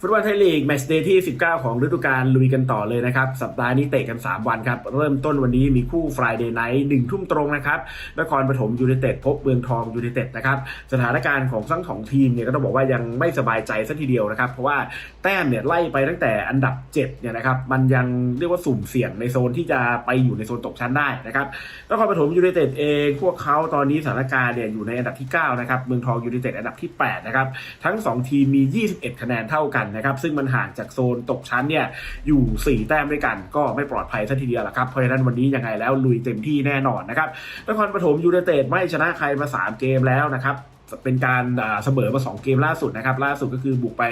ฟุตบอลไทยลีกแมตช์เดย์ที่ 19 ของฤดูกาลลุยกันต่อเลยนะครับ สัปดาห์นี้เตะกัน 3 วันครับ เริ่มต้นวันนี้มีคู่ Friday Night หนึ่งทุ่มตรงนะครับ นครปฐมยูไนเต็ดพบเมืองทองยูไนเต็ดนะครับ สถานการณ์ของทั้งสองทีมเนี่ยก็ต้องบอกว่ายังไม่สบายใจสัทีเดียวนะครับ เพราะว่าแต้มเนี่ยไล่ไปตั้งแต่อันดับ 7 เนี่ยนะครับ มันยังเรียกว่าสุ่มเสี่ยงในโซนที่จะไปอยู่ในโซนตกชั้นได้นะครับ นครปฐมยูไนเต็ดเองพวกเขาตอนนี้สถานการณ์เนี่ยอยู่ในอันดับที่9นะครับ เมืองทองยูไนเต็ดอันดับที่8นะครับ ทั้ง 2 ทีมมี 21 คะแนนเท่ากันนะครับซึ่งมันห่างจากโซนตกชั้นเนี่ยอยู่ 4 แต้มด้วยกัน ก็ไม่ปลอดภัยสัทีเดียวละครับเพราะฉะนั้นวันนี้ยังไงแล้วลุยเต็มที่แน่นอนนะครับนครปฐมยูไนเต็ดไม่ชนะใครมา 3 เกมแล้วนะครับ เป็นการเสมอมา 2 เกมล่าสุดนะครับ ล่าสุดก็คือบุกไป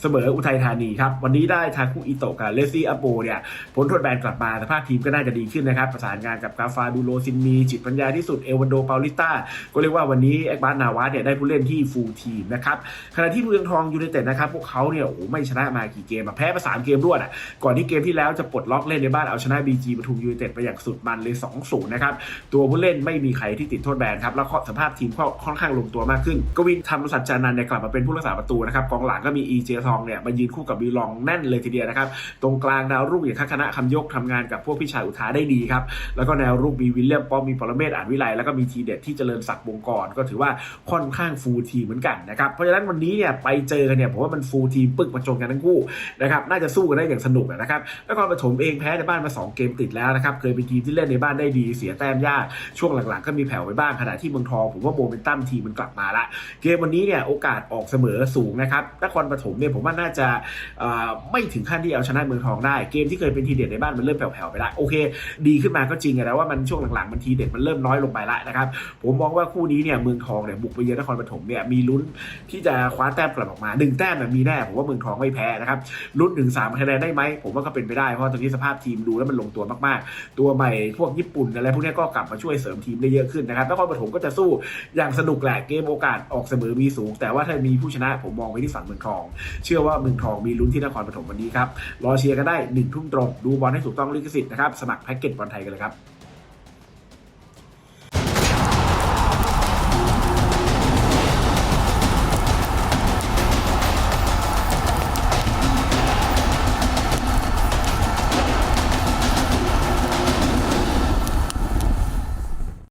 เสมออุทัยธานีครับ วันนี้ได้ทาคุอิโตะกับเลซี่อัปโบเนี่ยผลโทษแบนกลับมาสภาพทีมก็น่าจะดีขึ้นนะครับ ประสานงานกับกาฟาดูโลซินมีจิตปัญญาที่สุดเอวันโดเปาลิต้าก็เรียกว่าวันนี้แอ็กบาร์นาวาเนี่ยได้ผู้เล่นที่ฟูลทีมนะครับขณะที่เมืองทองยูไนเต็ดนะครับพวกเขาเนี่ยโอ้ไม่ชนะมากี่เกมแพ้มาสามเกมรวดอะก่อนที่เกมที่แล้วจะปลดล็อกเล่นในบ้านเอาชนะบีจีปทุมยูไนเต็ดไปอย่างสุดมันเลย2-0นะครับตัวผู้เล่นไม่มีใครที่ติดโทษแบนครับแล้วสภาพทีมก็ค่อนข้างลงตัวมากขึ้น กวินทำสัจจานันเนี่ยกลับมาเป็นผู้รักษาประตูนะครับกองหลังก็มีอีเจทองเนี่ยมายืนคู่กับบีลองแน่นเลยทีเดียวนะครับตรงกลางดาวรุ่งอย่างทัคณะคำยกทำงานกับพวกพี่ชายอุทาได้ดีครับแล้วก็แนวรุ่งมีวิลเลียมป้อมมีปรเมศอ่านวิไลแล้วก็มีทีเด็ดที่เจริญศักดิ์วงกรก็ถือว่าค่อนข้างฟูลทีเหมือนกันนะครับเพราะฉะนั้นวันนี้เนี่ยไปเจอกันเนี่ยผมว่ามันฟูลทีมปึกมาจนกันทั้งคู่นะครับน่าจะสู้กันได้อย่างสนุกนะครับนครปฐมเองแพ้ในบ้านมา 2 เกมติดแล้วนะครับเคยเป็นทีมที่เล่นในบ้านได้ดีเสียแต้มยากช่วงหลังๆก็มีแผ่วไปบ้างขณะที่เมืองทองผมว่าโมเมนตัมทีมมันกลับมาละเกมวันนี้เนี่ยโอกาสออกเสมอสูงนะครับนครปฐมเนี่ยผมว่าน่าจะไม่ถึงขั้นที่เอาชนะเมืองทองได้ เกมที่เคยเป็นทีเด็ดในบ้านมันเริ่มแผ่วๆไปละโอเค ดีขึ้นมาก็จริงอะนะว่ามันช่วงหลังๆมันทีเด็ดมันเริ่มน้อยลงไปละนะครับผมมองว่าคู่นี้เนี่ยเมืองทองเนี่ยบุกไปเยือนนครปฐมเนี่ยมีลุ้นที่จะคว้าแต้มกลับออกมาหนึ่งแต้มเนี่ยมีแน่ผมว่าเมืองทองไม่แพ้นะครับลุ้นหนึ่งสามคะแนนได้ไหมผมว่าก็เป็นไปได้เพราะตอนนี้สภาพทีมดูแล้วมันลงตัวมากๆ ตัวใหม่พวกญี่ปุ่นอะไรพวกนี้ก็กลับมาช่วยเสริมทีมได้เยอะขึ้นนะครับนครปฐมก็จะสู้อย่างสนุกแหละเกมโอกาสออกเสมอมีสูง แต่ว่าถ้ามีผู้ชนะผมมองไปที่ฝั่งเมืองทอง เชื่อว่าเมืองทองมีลุ้นที่นครปฐมวันนี้ครับรอเชียร์กันได้หนึ่งทุ่มตรงดูบอลให้ถูกต้องลิขสิทธิ์นะครับสมัครแพ็กเกจบอลไทยกันเลยครับ